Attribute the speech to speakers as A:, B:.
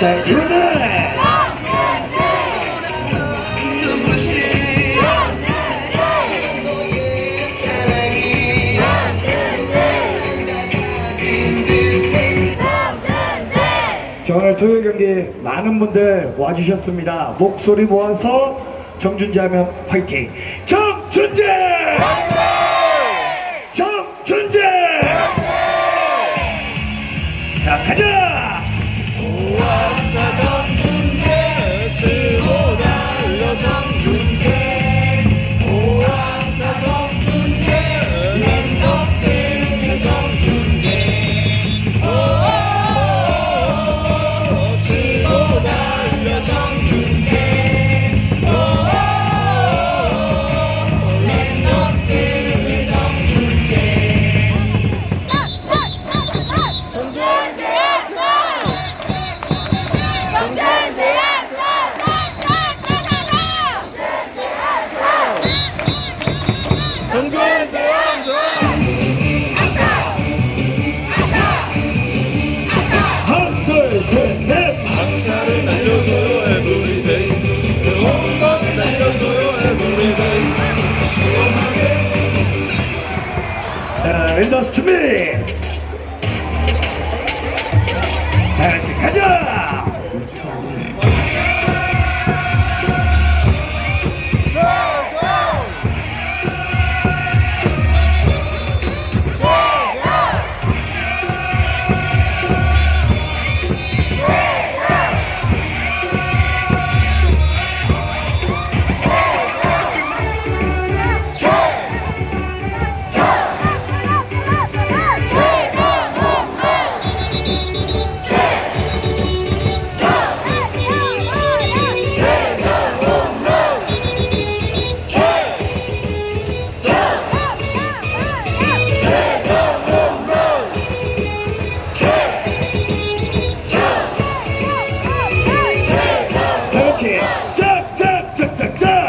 A: 자, 이번에 자, 오늘 토요일 경기 많은 분들 와주셨습니다. 목소리 모아서 정준재 하면 화이팅! 정준재! 정준재! 왼손 준비! 다 같이 가자! to do.